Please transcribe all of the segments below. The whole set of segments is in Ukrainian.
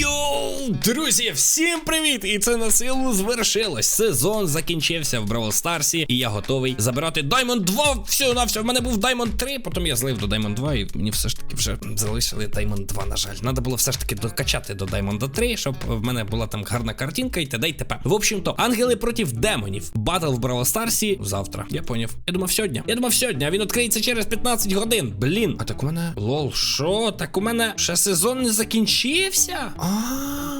Йоу, друзі, всім привіт! І це на силу звершилось. Сезон закінчився в Бравл Старсі, і я готовий забирати Diamond 2. Все на все. В мене був Diamond 3, потім я злив до Diamond 2, і мені все ж таки вже залишили Diamond 2, на жаль. Надо було все ж таки докачати до Diamond 3, щоб в мене була там гарна картинка і т.д. і т.п. В общем-то, ангели проти демонів. Батл в Бравл Старсі завтра. Я поняв. Я думав сьогодні. Я думав сьогодні, а він відкриється через 15 годин. Блін. А так у мене. Лол, що? Так у мене ще сезон не закінчився? А.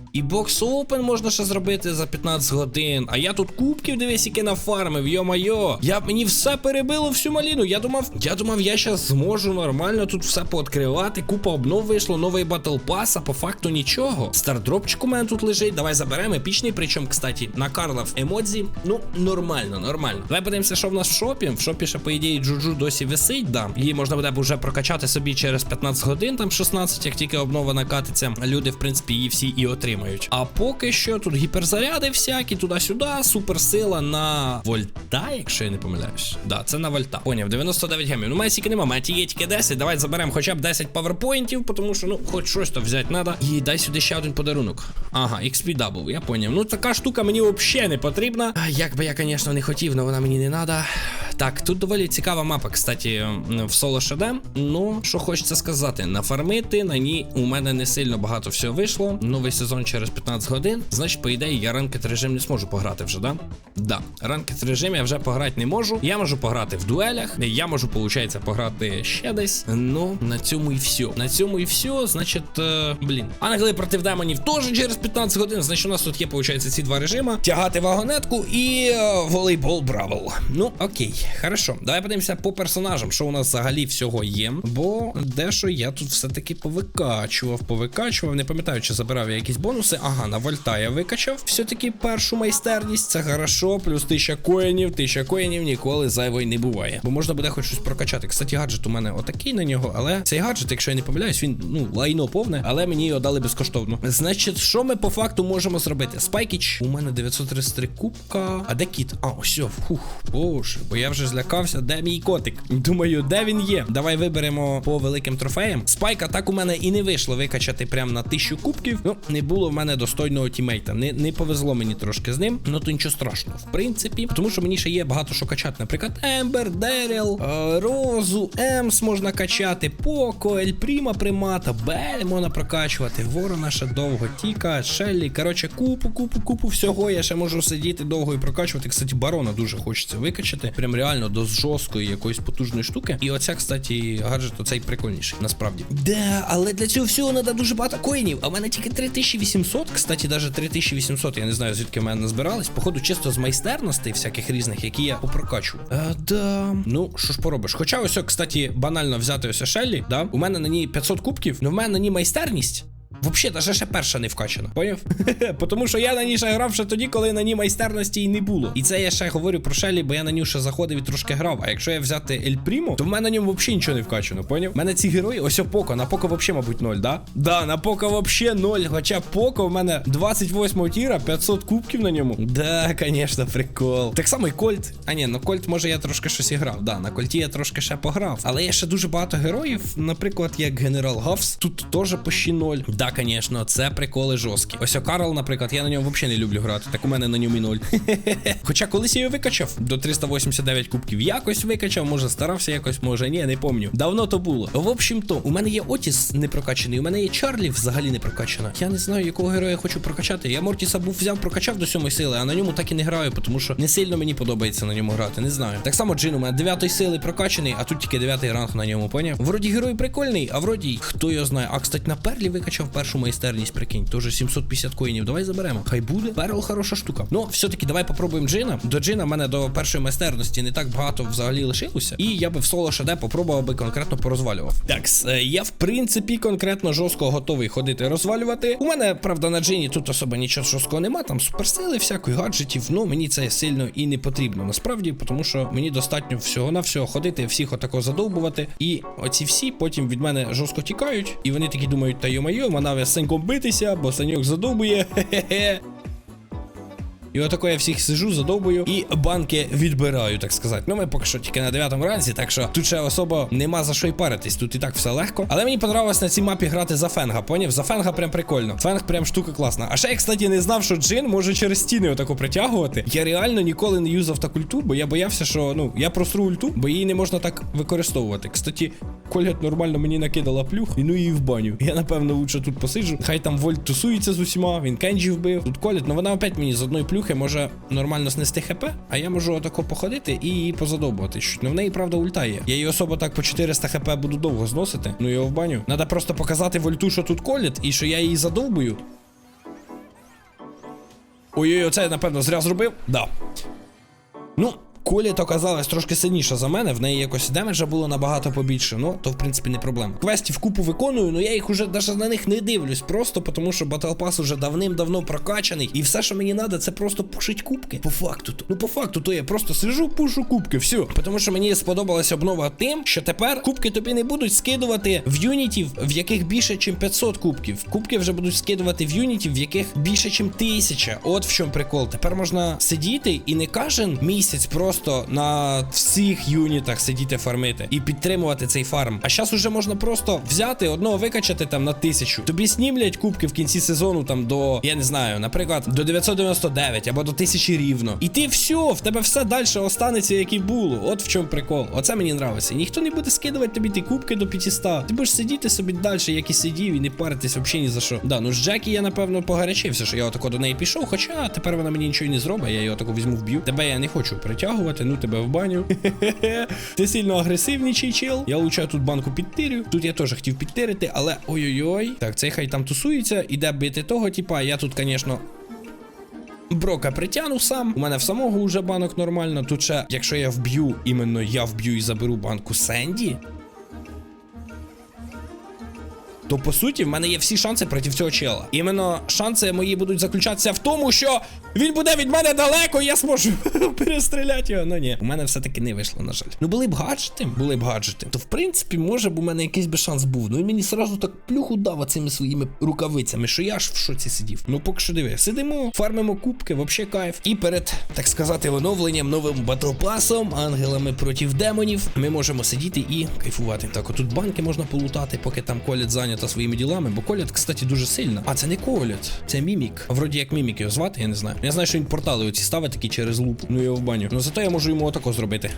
І бокс Open можна ще зробити за 15 годин. А я тут кубків дивись, які нафармив, йо-майо. Я мені все перебило всю маліну. Я думав, я думав, я зараз зможу нормально тут все пооткривати. Купа обнов вийшло, новий батл пас, а по факту нічого. Стардропчик у мене тут лежить. Давай заберемо епічний. Причому, кстати, на Карла в емодзі. Ну, нормально, нормально. Давай подивимося, що в нас в шопі. В шопі ще, по ідеї, Джуджу досі висить, да. Її можна буде вже прокачати собі через 15 годин, там 16, як тільки обнова накатиться. Люди, в принципі, її всі і отримають. А поки що тут гіперзаряди всякі, туди-сюди, суперсила на вольта, якщо я не помиляюсь. Да, це на вольта. Поняв, 99 гемів. Ну, мене стільки нема, мене є тільки 10. Давай заберемо хоча б 10 паверпоінтів, тому що, ну, хоч щось то взяти треба. І дай сюди ще один подарунок. Ага, XP Double, я поняв. Ну, така штука мені взагалі не потрібна. Як би я, звісно, не хотів, але вона мені не треба. Так, тут доволі цікава мапа, кстати, в соло шедем. Ну, що хочеться сказати, нафармити на ній у мене не сильно багато всього вийшло. Новий сезон через 15 годин. Значить, по ідеї, я ранкет режим не зможу пограти вже, да? Да. Ранкет режим я вже пограти не можу. Я можу пограти в дуелях. Я можу, виходить, пограти ще десь. Ну, на цьому і все. На цьому і все, значить, е, блін. Ангели проти демонів теж через 15 годин. Значить, у нас тут є, виходить, ці два режима: тягати вагонетку і е, волейбол бравл. Ну, окей. Хорошо, давай подивимося по персонажам, що у нас взагалі всього є. Бо дещо я тут все-таки повикачував, повикачував. Не пам'ятаю, чи забирав я якісь бонуси. Ага, на вольта я викачав. Все-таки першу майстерність. Це хорошо. Плюс 1000 коїнів, 1000 коїнів ніколи зайвої не буває. Бо можна буде хоч щось прокачати. Кстати, гаджет у мене отакий на нього, але цей гаджет, якщо я не помиляюсь, він ну лайно повне, але мені його дали безкоштовно. Значить, що ми по факту можемо зробити? Спайкіч. У мене 933 кубка. А де кіт? А, ось, фух, боже, бо я вже злякався, де мій котик. Думаю, де він є? Давай виберемо по великим трофеям. Спайка так у мене і не вийшло викачати прям на тисячу кубків. Ну, не було в мене достойного тімейта. Не не повезло мені трошки з ним. Ну то нічого страшного, в принципі. Тому що мені ще є багато що качати. Наприклад, Ембер, Деріл, е, Розу, Емс можна качати, Поко, Ель Пріма примата, Бель можна прокачувати. Ворона ще довго, Тіка, Шеллі. Коротше, купу, купу, купу всього. Я ще можу сидіти довго і прокачувати. Кстати, барона дуже хочеться викачати. Прям реально до жорсткої якоїсь потужної штуки. І оця, кстати, гаджет оцей прикольніший, насправді. Да, але для цього всього треба дуже багато коїнів. А в мене тільки 3800. Кстати, навіть 3800, я не знаю, звідки в мене назбирались. Походу, чисто з майстерностей всяких різних, які я попрокачу. А, да. Ну, що ж поробиш? Хоча ось, кстати, банально взяти ось Шеллі, да? У мене на ній 500 кубків, але в мене на ній майстерність. Взагалі, даже ще перша не вкачана, поняв? Тому що я на ній ще грав ще тоді, коли на ній майстерності і не було. І це я ще говорю про Шелі, бо я на нього ще заходив і трошки грав. А якщо я взяти Ель Прімо, то в мене на ньому взагалі нічого не вкачано, поняв? У мене ці герої, ось Поко, на Поко взагалі, мабуть, ноль, да? Да, на Поко взагалі ноль. Хоча Поко в мене 28 тіра, 500 кубків на ньому. Да, звісно, прикол. Так само і Кольт. А ні, ну Кольт, може, я трошки щось і грав. Да, на Кольті я трошки ще пограв. Але є ще дуже багато героїв, наприклад, як Генерал Говс. Тут теж почти ноль. Да, звісно, це приколи жорсткі. Ось Карл, наприклад, я на ньому взагалі не люблю грати. Так у мене на ньому і ноль. Хоча колись я його викачав до 389 кубків. Якось викачав, може старався якось, може, ні, не помню. Давно то було. В общем-то, у мене є Отіс не прокачаний, у мене є Чарлі взагалі не прокачана. Я не знаю, якого героя хочу прокачати. Я Мортіса був взяв, прокачав до сьомої сили, а на ньому так і не граю, тому що не сильно мені подобається на ньому грати. Не знаю. Так само Джин у мене 9 сили прокачаний, а тут тільки 9 ранг на ньому, поняв? Вроді герой прикольний, а вроді хто його знає. А кстати, на перлі викачав першу майстерність, прикинь. Тоже 750 коїнів. Давай заберемо. Хай буде. Перл хороша штука. Ну, все-таки давай попробуємо джина. До джина в мене до першої майстерності не так багато взагалі лишилося. І я би в соло ШД попробував би конкретно порозвалював. Так, я в принципі конкретно жорстко готовий ходити розвалювати. У мене, правда, на джині тут особо нічого жорсткого нема, там суперсили, всякої гаджетів. Ну мені це сильно і не потрібно. Насправді, тому що мені достатньо всього на всього ходити, всіх отако задовбувати. І оці всі потім від мене жорстко тікають. І вони такі думають, та йо-майо, вона сеньком битися, бо саньок задубує Хе-хе-хе. І отако я всіх сижу, задовбую і банки відбираю, так сказати. Ну, ми поки що тільки на 9 ранці, так що тут ще особо нема за що й паритись. Тут і так все легко. Але мені понравилось на цій мапі грати за фенга, поняв? За фенга прям прикольно. Фенг прям штука класна. А ще я, кстати, не знав, що джин може через стіни отако притягувати. Я реально ніколи не юзав таку ульту, бо я боявся, що ну я просру ульту, бо її не можна так використовувати. Кстати, Кольгат нормально мені накидала плюх, і ну її в баню. Я напевно лучше тут посиджу. Хай там Вольт тусується з усіма, він Кенджі вбив. Тут Коліт, ну вона опять мені з одної плюхи може нормально знести хп, а я можу отако походити і її позадовбувати. Ну в неї, правда, ульта є. Я її особо так по 400 хп буду довго зносити. Ну його в баню. Надо просто показати вольту, що тут коліт, і що я її задовбую. Ой-ой, оце я напевно зря зробив. Да. Ну, Коліт оказалась трошки сильніша за мене, в неї якось демеджа було набагато побільше, ну то в принципі не проблема. Квестів купу виконую, ну я їх уже навіть на них не дивлюсь, просто тому що Battle Pass уже давним-давно прокачаний, і все, що мені треба, це просто пушить кубки. По факту, то. ну по факту, то я просто сижу, пушу кубки, все. Тому що мені сподобалася обнова тим, що тепер кубки тобі не будуть скидувати в юнітів, в яких більше, ніж 500 кубків. Кубки вже будуть скидувати в юнітів, в яких більше, ніж 1000. От в чому прикол. Тепер можна сидіти і не кожен місяць просто на всіх юнітах сидіти фармити і підтримувати цей фарм. А зараз уже можна просто взяти одного викачати там на тисячу. Тобі снімлять кубки в кінці сезону там до, я не знаю, наприклад, до 999 або до 1000 рівно. І ти все, в тебе все далі останеться, як і було. От в чому прикол. Оце мені нравиться. Ніхто не буде скидувати тобі ті кубки до 500. Ти будеш сидіти собі далі, як і сидів, і не паритись взагалі ні за що. Да, ну з Джекі я напевно погарячився, що я отако до неї пішов. Хоча тепер вона мені нічого не зробить, я її отако візьму вб'ю. Тебе я не хочу притягувати, ну тебе в баню. Ти сильно агресивничий чел. Я лучше тут банку підтирю. Тут я теж хотів підтирити, але ой-ой-ой. Так, цей хай там тусується, іде бити того, типа, я тут, звісно. Брока притягну сам. У мене в самого вже банок нормально. Тут ще, якщо я вб'ю, іменно я вб'ю і заберу банку Сенді. То по суті, в мене є всі шанси проти цього чела. Іменно шанси мої будуть заключатися в тому, що він буде від мене далеко, і я зможу перестріляти його. Ну ні, у мене все-таки не вийшло, на жаль. Ну були б гаджети, були б гаджети. То в принципі, може б у мене якийсь би шанс був. Ну і мені сразу так плюху дав цими своїми рукавицями, що я аж в шоці сидів. Ну поки що диви, сидимо, фармимо кубки, вообще кайф. І перед, так сказати, оновленням новим батлпасом, ангелами проти демонів, ми можемо сидіти і кайфувати. Так, отут банки можна полутати, поки там колять зайнята своїми ділами, бо колять, кстати, дуже сильно. А це не колять, це мімік. Вроді як мімік його звати, я не знаю. Я знаю, що він портали оці ставить такі через лупу. Ну його в баню. Ну зато я можу йому отако зробити.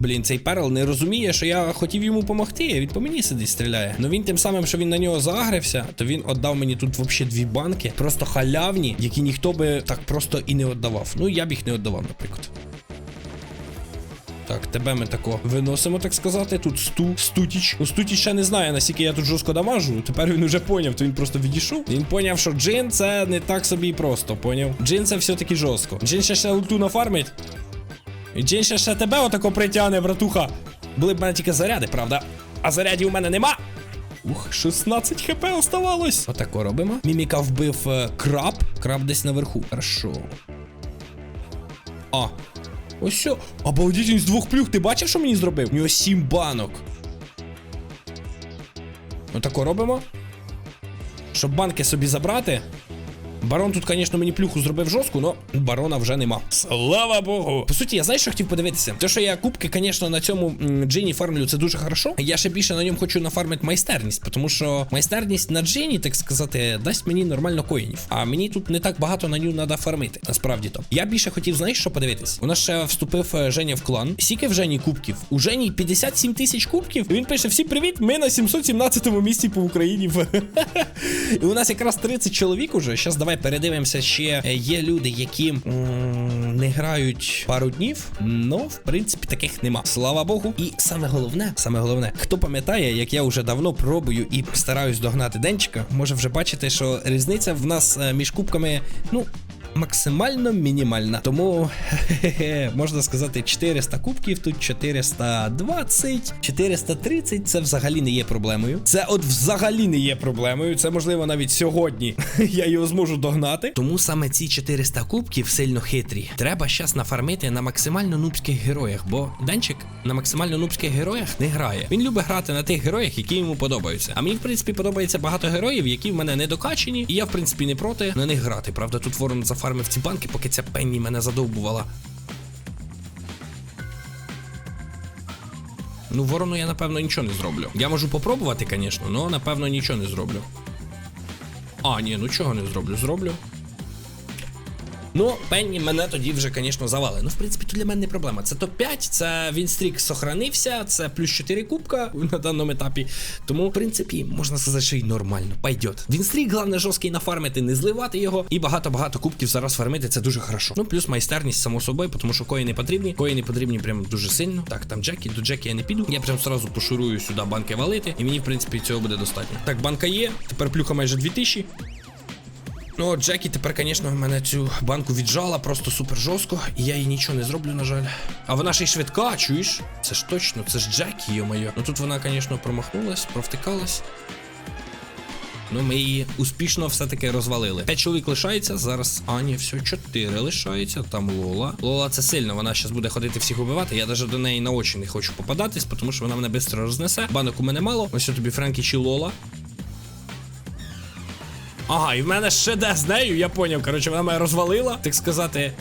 Блін, цей перл не розуміє, що я хотів йому допомогти, а він по мені сидить стріляє. Ну він тим самим, що він на нього заагрився, то він віддав мені тут взагалі дві банки, просто халявні, які ніхто би так просто і не віддавав. Ну я б їх не віддавав, наприклад. Так, тебе ми тако виносимо, так сказати. Тут сту, стутіч. Ну, стутіч ще не знає, наскільки я тут жорстко дамажу. Тепер він уже поняв, то він просто відійшов. Він поняв, що джин це не так собі і просто, поняв. Джин це все-таки жорстко. Джин ще ще ульту нафармить. І Джин ще ще тебе отако притягне, братуха. Були б в мене тільки заряди, правда? А зарядів у мене нема. Ух, 16 хп оставалось. Отако робимо. Міміка вбив е, краб. Краб десь наверху. Хорошо. А. Ось що. Обалдіть, він з двох плюх. Ти бачив, що мені зробив? У нього сім банок. Отако робимо. Щоб банки собі забрати. Барон тут, звісно, мені плюху зробив жорстку, но барона вже нема. Слава Богу. По суті, я знаєш, що хотів подивитися? Те, що я кубки, звісно, на цьому джині фармлю, це дуже хорошо. Я ще більше на ньому хочу нафармити майстерність, тому що майстерність на джині, так сказати, дасть мені нормально коїнів. А мені тут не так багато на нього треба фармити. Насправді то. Я більше хотів, знаєш, що подивитись? У нас ще вступив е, Женя в клан. Скільки в Жені кубків? У Жені 57 тисяч кубків. І Він пише: всім привіт! Ми на 717-му місці по Україні. І у нас якраз 30 чоловік уже. Зараз давай передивимося, ще е, є люди, які м, не грають пару днів. Ну, в принципі, таких нема. Слава Богу. І саме головне, саме головне, хто пам'ятає, як я вже давно пробую і стараюсь догнати денчика, може вже бачити, що різниця в нас е, між кубками, ну. Максимально мінімальна. Тому можна сказати 400 кубків, тут 420, 430 це взагалі не є проблемою. Це от взагалі не є проблемою. Це можливо навіть сьогодні я його зможу догнати. Тому саме ці 400 кубків сильно хитрі. Треба щас нафармити на максимально нубських героях, бо Денчик на максимально нубських героях не грає. Він любить грати на тих героях, які йому подобаються. А мені, в принципі, подобається багато героїв, які в мене не докачені, і я, в принципі, не проти на них грати. Правда, тут ворон зафармив ці банки, поки ця пенні мене задовбувала. Ну, ворону я напевно нічого не зроблю. Я можу попробувати, звісно, але напевно нічого не зроблю. А, ні, ну чого не зроблю? Зроблю. Ну, Пенні мене тоді вже, звісно, завали. Ну, в принципі, тут для мене не проблема. Це топ-5, це Вінстрік сохранився, це плюс 4 кубка на даному етапі. Тому, в принципі, можна сказати, що й нормально. Пойдет. Вінстрік, головне, жорсткий нафармити, не зливати його. І багато-багато кубків зараз фармити, це дуже хорошо. Ну, плюс майстерність, само собою, тому що коїни потрібні. Коїни потрібні прям дуже сильно. Так, там Джекі, до Джекі я не піду. Я прям сразу пошурую сюди банки валити, і мені, в принципі, цього буде достатньо. Так, банка є. Тепер плюха майже 2000. Ну, Джекі тепер, звісно, мене цю банку віджала просто супер жорстко, і я їй нічого не зроблю, на жаль. А вона ще й швидка, чуєш? Це ж точно, це ж Джекі, йо-моє. Ну тут вона, звісно, промахнулась, провтикалась. Ну, ми її успішно все-таки розвалили. П'ять чоловік лишається, зараз. А, ні, все, чотири лишається. Там Лола. Лола це сильно, вона зараз буде ходити всіх убивати. Я навіть до неї на очі не хочу попадатись, тому що вона мене швидко рознесе. Банок у мене мало. Ось тобі Френкі чи Лола. Ага, і в мене ще де з нею, я поняв. Коротше, вона мене розвалила, так сказати.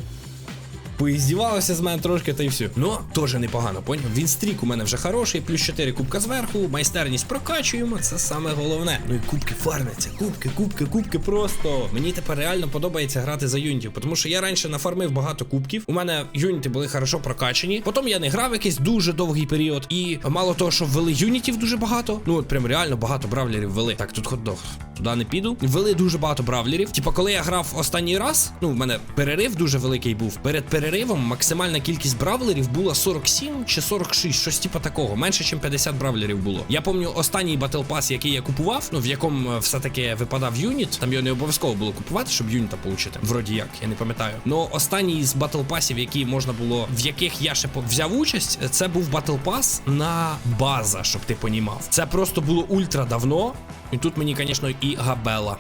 Поіздівалася з мене трошки, та й все. Ну, теж непогано, поняв. Він стрік у мене вже хороший, плюс 4 кубка зверху, майстерність прокачуємо, це саме головне. Ну і кубки фармляться, кубки, кубки, кубки просто. Мені тепер реально подобається грати за юнітів, тому що я раніше нафармив багато кубків. У мене юніти були хорошо прокачані. Потім я не грав якийсь дуже довгий період. І мало того, що ввели юнітів дуже багато. Ну от прям реально багато бравлерів ввели. Так, тут хот-дог. Туди не піду. Ввели дуже багато бравлерів. Типа, коли я грав останній раз, ну в мене перерив дуже великий був. Перед переривом максимальна кількість бравлерів була 47 чи 46, щось типа такого. Менше, ніж 50 бравлерів було. Я пам'ятаю останній батл пас, який я купував, ну в якому е, все-таки випадав юніт. Там його не обов'язково було купувати, щоб юніта отримати. Вроді як, я не пам'ятаю. Ну останній з батл пасів, які можна було, в яких я ще взяв участь, це був батл пас на база, щоб ти понімав. Це просто було ультра давно. І тут мені, звісно, і габела.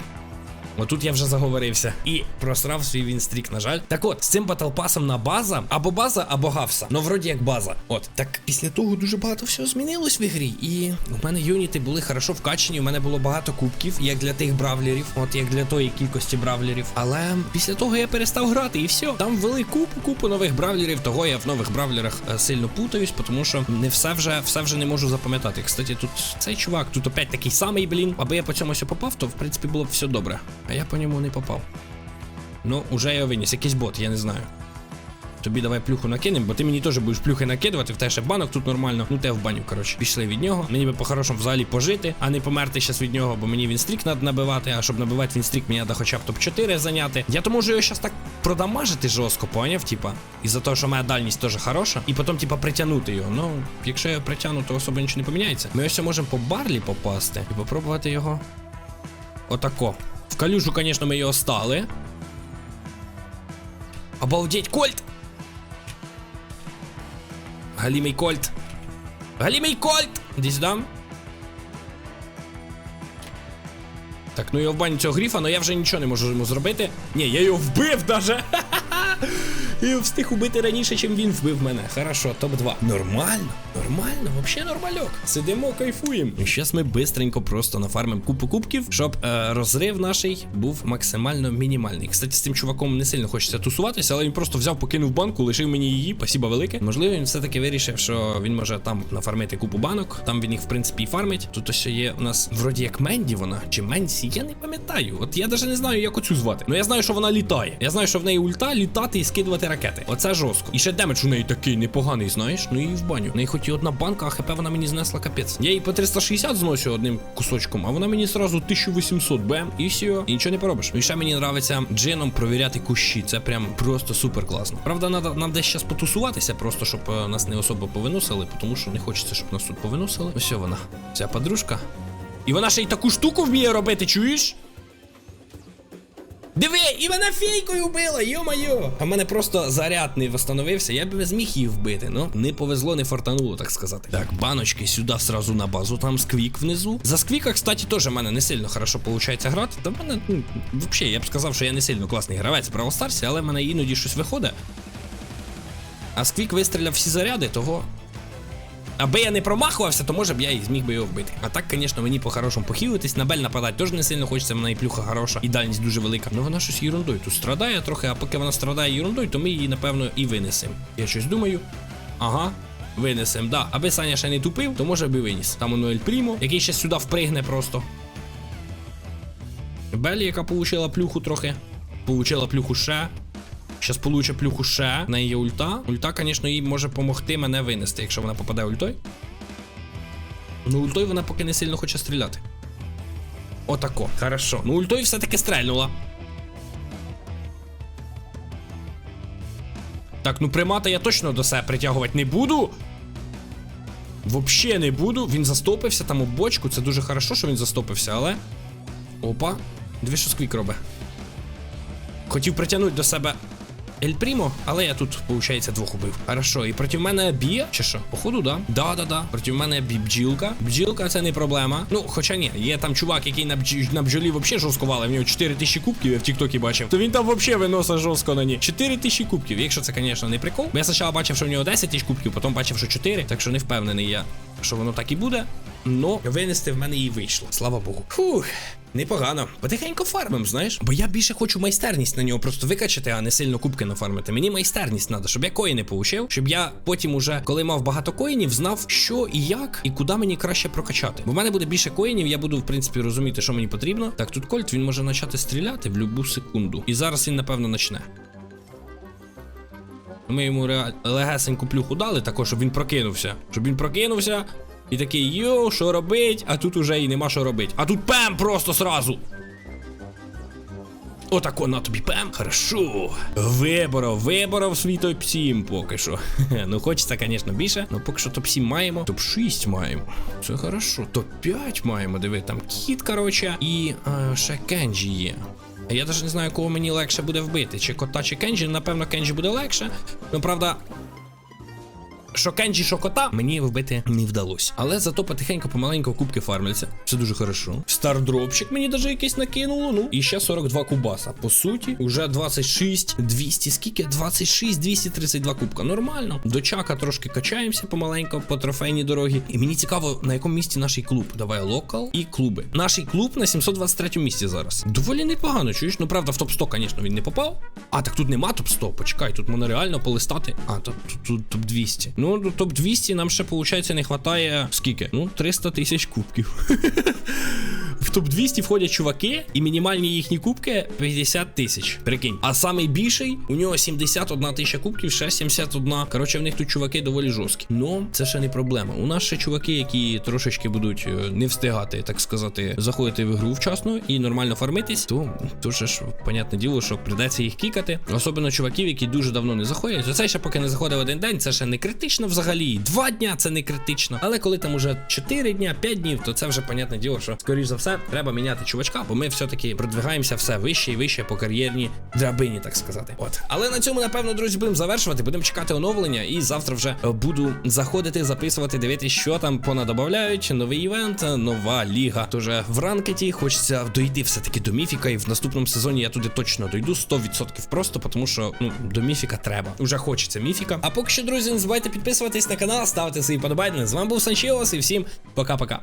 Отут я вже заговорився і просрав свій вінстрік, на жаль. Так от, з цим батлпасом на база, або база, або гавса. Ну, вроді як база. От, так після того дуже багато всього змінилось в ігрі. І у мене юніти були хорошо вкачені, у мене було багато кубків, як для тих бравлерів, от як для тої кількості бравлерів. Але після того я перестав грати і все. Там ввели купу, купу нових бравлерів. Того я в нових бравлерах е, сильно путаюсь, тому що не все вже все вже не можу запам'ятати. Кстати, тут цей чувак, тут опять такий самий, блін. Аби я по цьому попав, то в принципі було б все добре. А я по ньому не попав. Ну, уже я виніс, якийсь бот, я не знаю. Тобі давай плюху накинем, бо ти мені теж будеш плюхи накидувати, в тебе ще банок тут нормально. Ну те в баню, коротше. Пішли від нього. Мені би по-хорошому взагалі пожити, а не померти щас від нього, бо мені він стрік треба набивати. А щоб набивати він стрік, мені треба хоча б топ-4 зайняти. Я то можу його щас так продамажити жорстко, поняв, типа. Із-за того, що моя дальність теж хороша. І потім, типа, притягнути його. Ну, якщо я його притягну, то особо нічого не поміняється. Ми ось можемо по барлі попасти і попробувати його. Отако. В калюжу, конечно, мы ее стали. Обалдеть, Кольт! Галимый Кольт. Галимый Кольт! Іди дам. Так, ну я в баню цього гріфа, але я вже нічого не можу йому зробити. Ні, я його вбив даже. Його встиг убити раніше, чим він вбив мене. Хорошо, топ-2. Нормально, нормально, взагалі нормальок. Сидимо, кайфуємо. І зараз ми бистренько просто нафармимо купу кубків, щоб е, розрив наш був максимально мінімальний. Кстати, з цим чуваком не сильно хочеться тусуватися, але він просто взяв, покинув банку, лишив мені її. Спасіба велике. Можливо, він все-таки вирішив, що він може там нафармити купу банок. Там він їх, в принципі, і фармить. Тут ось є у нас вроді як Менді вона чи Менсі, я не пам'ятаю. От я навіть не знаю, як оцю звати. Ну я знаю, що вона літає. Я знаю, що в неї ульта літати і скидувати ракети. Оце жорстко. І ще демедж у неї такий непоганий, знаєш. Ну і в баню. В неї хоч і одна банка, а хп вона мені знесла капець. Я її по 360 зносю одним кусочком, а вона мені сразу 1800 бем. І все. І нічого не поробиш. І ще мені нравиться джином провіряти кущі. Це прям просто супер класно. Правда, надо, нам десь зараз потусуватися, просто щоб е, нас не особо повиносили, тому що не хочеться, щоб нас тут повиносили. Ось вона. Ця подружка. І вона ще й таку штуку вміє робити, чуєш? Диви, і мене фейкою вбила, йо-майо. А в мене просто заряд не встановився, я б зміг її вбити. Ну, не повезло, не фортануло, так сказати. Так, баночки сюди сразу на базу, там сквік внизу. За сквіка, кстати, теж в мене не сильно хорошо виходить грати. Та в мене, ну, взагалі, я б сказав, що я не сильно класний гравець в Brawl Stars, але в мене іноді щось виходить. А сквік вистріляв всі заряди, того. Аби я не промахувався, то може б я і зміг би його вбити. А так, звісно, мені по-хорошому похилитись, на бель нападати теж не сильно хочеться, вона і плюха хороша, і дальність дуже велика. Ну вона щось ерундою тут страдає трохи, а поки вона страдає ерундою, то ми її, напевно, і винесемо. Я щось думаю. Ага. Винесем, да. Аби Саня ще не тупив, то може би виніс. Там воно Ель Прімо, який ще сюди впригне просто. Белі, яка получила плюху трохи. Получила плюху ще. Щас получе плюху ще. Неї є ульта. Ульта, звісно, їй може допомогти мене винести, якщо вона попаде ультой. Ну, ультою вона поки не сильно хоче стріляти. Отако. Хорошо. Ну, ультою все-таки стрельнула. Так, ну примата я точно до себе притягувати не буду. Вообще не буду. Він застопився там у бочку. Це дуже хорошо, що він застопився, але. Опа. Дві що сквік робить. Хотів притягнути до себе Ель Прімо, але я тут, виходить, двох убив. Хорошо, і проти мене б'є, чи що? Походу, да. Да, да, да. Проти мене бі бджілка. Бджілка це не проблема. Ну, хоча ні, є там чувак, який на, бдж... на бджолі взагалі жорстко валив. В нього 4 тисячі кубків, я в Тіктокі бачив. То він там взагалі виносить жорстко на ній. 4 тисячі кубків. Якщо це, звісно, не прикол. Бо я спочатку бачив, що в нього 10 тисяч кубків, потім бачив, що 4. Так що не впевнений я, що воно так і буде. Но винести в мене і вийшло. Слава Богу. Фух. Непогано. Потихеньку фармим, знаєш. Бо я більше хочу майстерність на нього просто викачати, а не сильно кубки нафармити. Мені майстерність треба, щоб я коїни получив, щоб я потім уже, коли мав багато коїнів, знав, що і як, і куди мені краще прокачати. Бо в мене буде більше коїнів, я буду, в принципі, розуміти, що мені потрібно. Так, тут Кольт він може почати стріляти в будь-яку секунду. І зараз він, напевно, почне. Ми йому легесеньку плюху дали, також, щоб він прокинувся. Щоб він прокинувся. І такий, йоу, що робить? А тут уже і нема що робить. А тут пем просто сразу. Отако на тобі пем. Хорошо. Виборов, виборов свій топ 7 поки що. ну хочеться, звісно, більше. Ну поки що топ 7 маємо. Топ 6 маємо. Це хорошо. Топ 5 маємо. Диви, там кіт, короче, і е, ще Кенджі є. Я навіть не знаю, кого мені легше буде вбити. Чи кота, чи Кенджі. Напевно, Кенджі буде легше. Ну, правда. Що Кенджі, що кота мені вбити не вдалося. Але зато потихеньку помаленьку кубки фармляться. Це дуже хорошо. Стардропчик мені даже якийсь накинуло. Ну і ще 42 кубаса. По суті, вже 26 200. Скільки? 26 232 кубка. Нормально. До чака трошки качаємося помаленьку по трофейній дорогі. І мені цікаво, на якому місці наш клуб. Давай локал і клуби. Наш клуб на 723 місці зараз. Доволі непогано, чуєш? Ну правда, в топ 100, звісно, він не попав. А так тут нема топ 100. Почекай, тут можна реально полистати. А, тут, тут, тут топ 200. Ну, до топ 200 нам ще, виходить, не вистачає скільки? Ну, 300 тисяч кубків. В топ 200 входять чуваки, і мінімальні їхні кубки 50 тисяч. Прикинь. А самий більший у нього 71 тисяча кубків, ще 71. Коротше, в них тут чуваки доволі жорсткі. Ну, це ще не проблема. У нас ще чуваки, які трошечки будуть е, не встигати, так сказати, заходити в ігру вчасно і нормально фармитись, то дуже ж, понятне діло, що придеться їх кікати. Особливо чуваків, які дуже давно не заходять. Оце ще поки не заходив один день, це ще не критично взагалі. Два дня це не критично. Але коли там уже 4 дня, 5 днів, то це вже понятне діло, що скоріш за все треба міняти чувачка, бо ми все-таки продвигаємося все вище і вище по кар'єрній драбині, так сказати. От. Але на цьому, напевно, друзі, будемо завершувати. Будемо чекати оновлення, і завтра вже буду заходити, записувати, дивитися, що там понадобавляють. Новий івент, нова ліга. Тож е, в ранкеті хочеться дойти все-таки до міфіка, і в наступному сезоні я туди точно дойду 100% просто, тому що ну, до міфіка треба. Уже хочеться міфіка. А поки що, друзі, не забувайте підписуватись на канал, ставити свої подобайки. З вами був Санчіос і всім пока-пока.